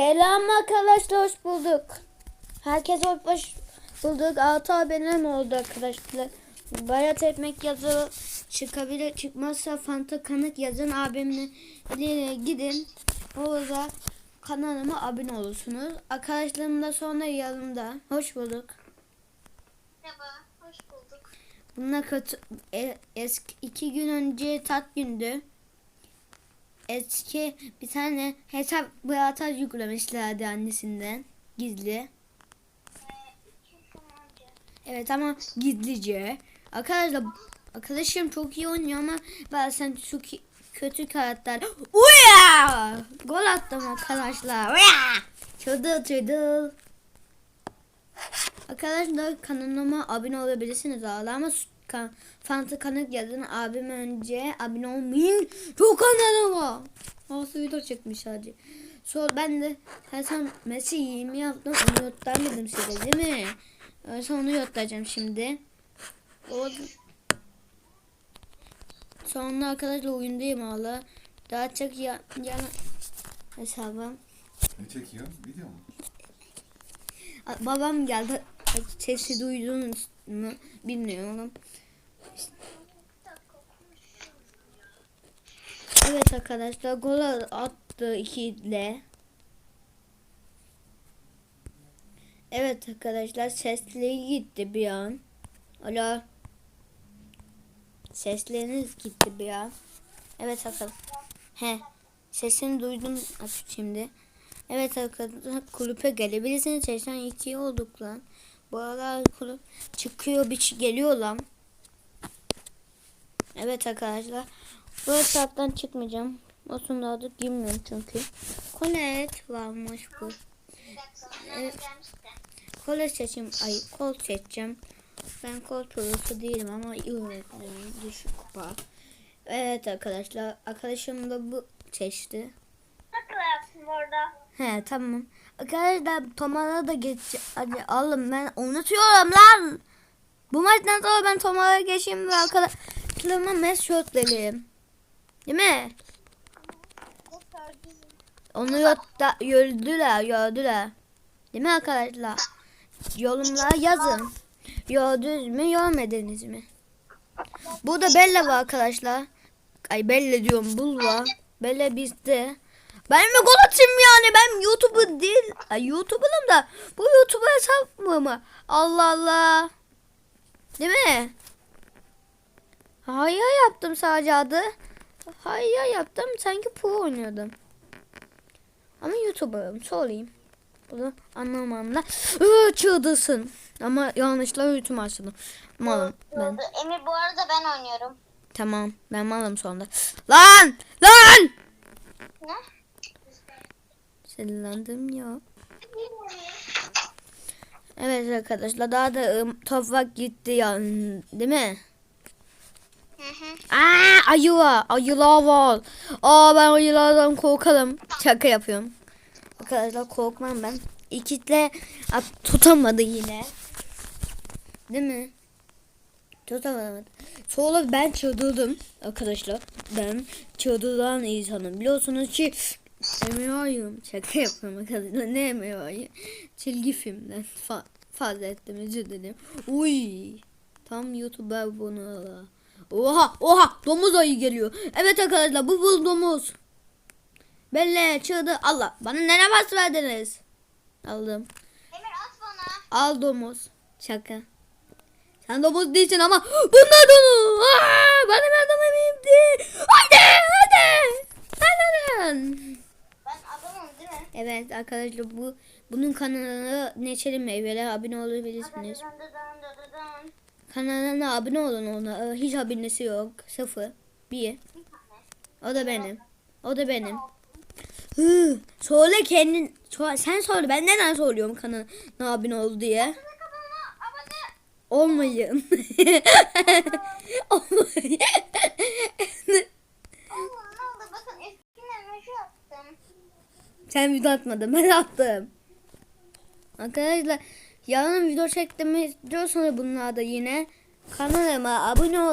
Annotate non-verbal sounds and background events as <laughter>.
Selam arkadaşlar hoş bulduk. Herkes hoş bulduk. Altı abonem oldu arkadaşlar. Bayat ekmek yazı çıkabilir. Çıkmazsa Fanta kanık yazın abimle gidin. Orada kanalıma abone olursunuz. Arkadaşlarım da sonra yanımda. Hoş bulduk. Merhaba, hoş bulduk. Bunlar kötü e, eski iki gün önce tat gündü. Eski bir tane hesap bayata yüklemişlerdi annesinden gizli. Evet ama gizlice. Arkadaşlar arkadaşım çok iyi oynuyor ama bazen çok kötü karakter. Uya! Gol attım arkadaşlar. Uya! Çıldır çıldır. Arkadaşlar kanalıma abone olabilirsiniz ama kan, Fanta kanık yazın abim önce abone olmayın. Çok var. Nasıl video çekmiş hacı. Sonra ben de Hasan Messi 20 yaptım. Onu yotlarmadım size değil mi? Öyleyse onu yotlayacağım şimdi. O... Sonra arkadaşlar oyundayım hala. Daha çok ya, yana hesabım. Ne çekiyor? Video mu? Babam geldi. Sesi duydunuz mu bilmiyorum. Evet arkadaşlar gol attı 2 ile. Evet arkadaşlar sesleri gitti bir an. Alo. Sesleriniz gitti bir an. Evet arkadaşlar. He. Sesini duydum artık şimdi. Evet arkadaşlar kulüpe gelebilirsiniz. 82 olduk lan. Bu aralar kulüp çıkıyor bir şey geliyor lan. Evet arkadaşlar. Bu hesaptan çıkmayacağım. Olsun da adı bilmiyorum çünkü. Kolet varmış bu. Evet. Kolet seçim. Ay kol seçeceğim. Ben kol prosu değilim ama iyi öğretmenim. Düşük kupa. Evet arkadaşlar. Arkadaşım da bu seçti. Nasıl yaptın orada? He tamam. Arkadaşlar Tomar'a da geç. Hadi alın ben unutuyorum lan. Bu maçtan sonra ben Tomar'a geçeyim ve arkadaşlarıma mes shot vereyim. Değil mi? Onu yotta, gördüler, gördüler. Değil mi arkadaşlar? Yorumlara yazın. Gördünüz mü, görmediniz mi? Burada Bella var arkadaşlar. Ay Bella diyorum, Bul var. Bella bizde. Ben mi gol atayım yani? Ben YouTuber değil. Ay YouTuber'ım da. Bu YouTuber hesap mı mı? Allah Allah. Değil mi? Hayır yaptım sadece adı. Hayır yaptım. Sanki pro oynuyordum. Ama YouTuber'ım söyleyeyim. Bunu anlamamda ıı, çığdırsın. Ama yanlışla YouTube açtım. Malım ben. Emir bu arada ben oynuyorum. Tamam ben malım sonunda. Lan! Lan! Sinirlendim ya. Evet arkadaşlar daha da ım, toprak gitti ya değil mi? Aa ayı var. Ayılar var. Aa ben ayılardan korkarım. Şaka yapıyorum. Arkadaşlar korkmam ben. İkitle tutamadı yine. Değil mi? Tutamadı. Sonra ben çıldırdım arkadaşlar. Ben çıldıran insanım. Biliyorsunuz ki Emiyorum. Şaka yapıyorum arkadaşlar. Ne emiyorum? Çizgi filmden fa fazla ettim özür dilerim. Uy. Tam YouTuber bunu. Oha oha domuz ayı geliyor. Evet arkadaşlar bu buz domuz. Belle çığdı. Allah bana nene bas verdiniz. Aldım. Emir at bana. Al domuz. Şaka. Sen domuz değilsin ama bunlar domuz. Aa, benim adım emimdi. Haydi hadi. Hadi. Ben adamım değil mi? Evet arkadaşlar bu bunun kanalına Neçeli Meyveler abone olabilirsiniz. Kanalına abone olun ona. Ee, Hiç abonesi yok. Sıfır. Bir. O da benim. O da benim. Hı, söyle kendin. Sen söyle. Ben neden söylüyorum kanalına abone ol diye. Olmayın. Olmayın. <laughs> Allah ne oldu bakın eskiden meşhur attım. Sen video atmadın. <laughs> Ben attım. Arkadaşlar yarın video çektiğimi diyorsanız bunlarda yine kanalıma abone ol.